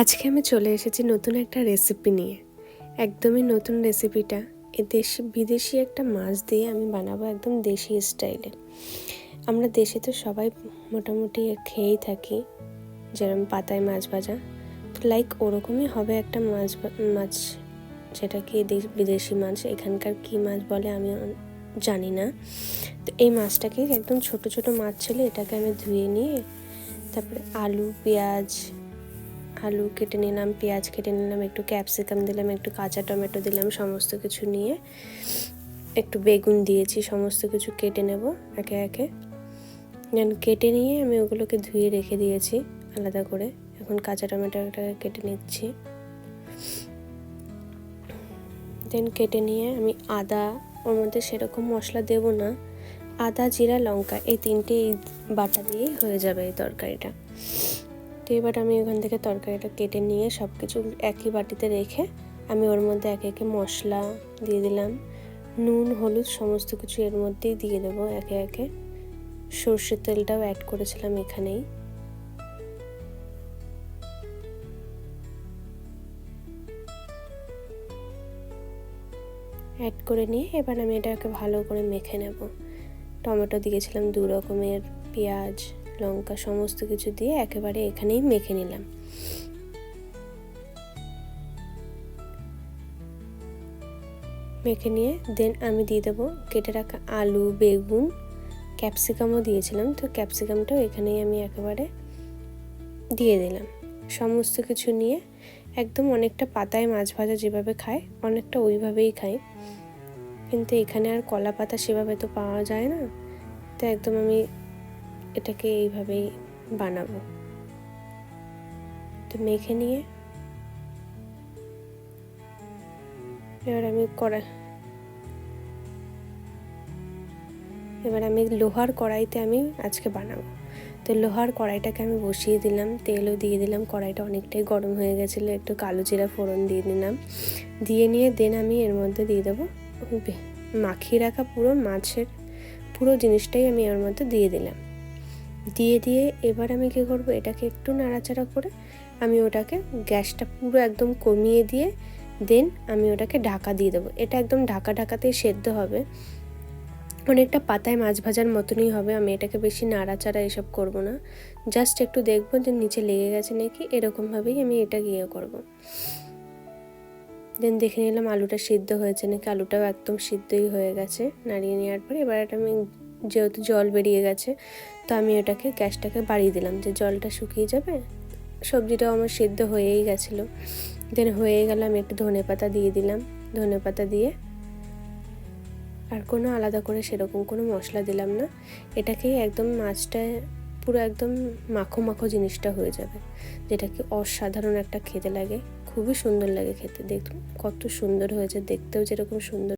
আজকে আমি চলে এসেছি নতুন একটা রেসিপি নিয়ে। একদমই নতুন রেসিপিটা এ দেশি, বিদেশি একটা মাছ দিয়ে আমি বানাবো একদম দেশি স্টাইলে আমরা দেশে তো সবাই মোটামুটি খেয়েই থাকি, যেরকম পাতায় মাছ ভাজা। তো লাইক ওরকমই হবে একটা মাছ মাছ, যেটা কি বিদেশি মাছ, এখানকার কি মাছ বলে আমি জানি না। তো এই মাছটাকে একদম ছোট ছোট মাছ ছিল এটাকে আমি ধুয়ে নিয়ে, তারপরে আলু, পেঁয়াজ আলু কেটে নিলাম, পেঁয়াজ কেটে নিলাম, একটু ক্যাপসিকাম দিলাম, একটু কাঁচা টমেটো দিলাম, সমস্ত কিছু নিয়ে একটু বেগুন দিয়েছি, সমস্ত কিছু কেটে নেব একে একে। দেন কেটে নিয়ে আমি ওগুলোকে ধুয়ে রেখে দিয়েছি আলাদা করে। এখন কাঁচা টমেটোটাকে কেটে নিচ্ছি। দেন কেটে নিয়ে আমি আদা, ওর মধ্যে সেরকম মশলা দেব না। আদা, জিরা, লঙ্কা, এই তিনটে এই বাটা দিয়েই হয়ে যাবে এই তরকারিটা। এবার আমি ওখান থেকে তরকারিটা কেটে নিয়ে সব কিছু একই বাটিতে রেখে আমি ওর মধ্যে একে একে মশলা দিয়ে দিলাম। নুন, হলুদ সমস্ত কিছু এর মধ্যেই দিয়ে দেবো একে একে। সর্ষের তেলটাও অ্যাড করেছিলাম এখানেই। অ্যাড করে নিয়ে এবার আমি এটাকে ভালো করে মেখে নেব। টমেটো দিয়েছিলাম দু রকমের, পেঁয়াজ লঙ্কা সমস্ত কিছু দিয়ে একেবারে এখানেই মেখে নিলাম। মেখে নিয়ে দেন আমি দিয়ে দেবো কেটে রাখা আলু, বেগুন, ক্যাপসিকামও দিয়েছিলাম। তো ক্যাপসিকামটাও এখানেই আমি একেবারে দিয়ে দিলাম। সমস্ত কিছু নিয়ে একদম অনেকটা পাতায় মাছ ভাজা যেভাবে খায়, অনেকটা ওইভাবেই খাই। কিন্তু এখানে আর কলা পাতা সেভাবে তো পাওয়া যায় না। তো একদম আমি এটাকে এইভাবেই বানাবো। তো মেখে নিয়ে এবার আমি কড়া, এবার আমি লোহার কড়াইতে আমি আজকে বানাবো। তো লোহার কড়াইটাকে আমি বসিয়ে দিলাম, তেলও দিয়ে দিলাম, কড়াইটা অনেকটাই গরম হয়ে গেছিল, একটু কালো জিরা ফোড়ন দিয়ে দিলাম। দিয়ে নিয়ে দেন আমি এর মধ্যে দিয়ে দেবো মাখিয়ে রাখা পুরো মাছের, পুরো জিনিসটাই আমি এর মধ্যে দিয়ে দিলাম। দিয়ে দিয়ে এবার আমি কী করব? এটাকে একটু নাড়াচাড়া করে আমি ওটাকে গ্যাসটা পুরো একদম কমিয়ে দিয়ে দেন আমি ওটাকে ঢাকা দিয়ে দেবো। এটা একদম ঢাকা ঢাকাতেই সেদ্ধ হবে। অনেকটা পাতায় মাছ ভাজার মতনই হবে। আমি এটাকে বেশি নাড়াচাড়া এসব করব না। জাস্ট একটু দেখব যে নিচে লেগে গেছে নাকি? এরকমভাবেই আমি এটা গিয়ে করব। দেন দেখে নিলাম আলুটা সিদ্ধ হয়েছে নাকি? আলুটাও একদম সিদ্ধই হয়ে গেছে। নাড়িয়ে নেওয়ার পরে এবার এটা আমি যেহেতু জল বেরিয়ে গেছে, তো আমি ওটাকে গ্যাসটাকে বাড়িয়ে দিলাম যে জলটা শুকিয়ে যাবে। সবজিটাও আমার সিদ্ধ হয়েই গেছিল। দেন হয়ে গেল, আমি একটু ধনে পাতা দিয়ে দিলাম। ধনে পাতা দিয়ে আর কোনো আলাদা করে সেরকম কোনো মশলা দিলাম না। এটাকেই একদম মাছটা পুরো একদম মাখো মাখো জিনিসটা হয়ে যাবে। যেটা কি অসাধারণ একটা খেতে লাগে। খুবই সুন্দর লাগে খেতে। দেখুন, কত সুন্দর হয়েছে। দেখতেও যেরকম সুন্দর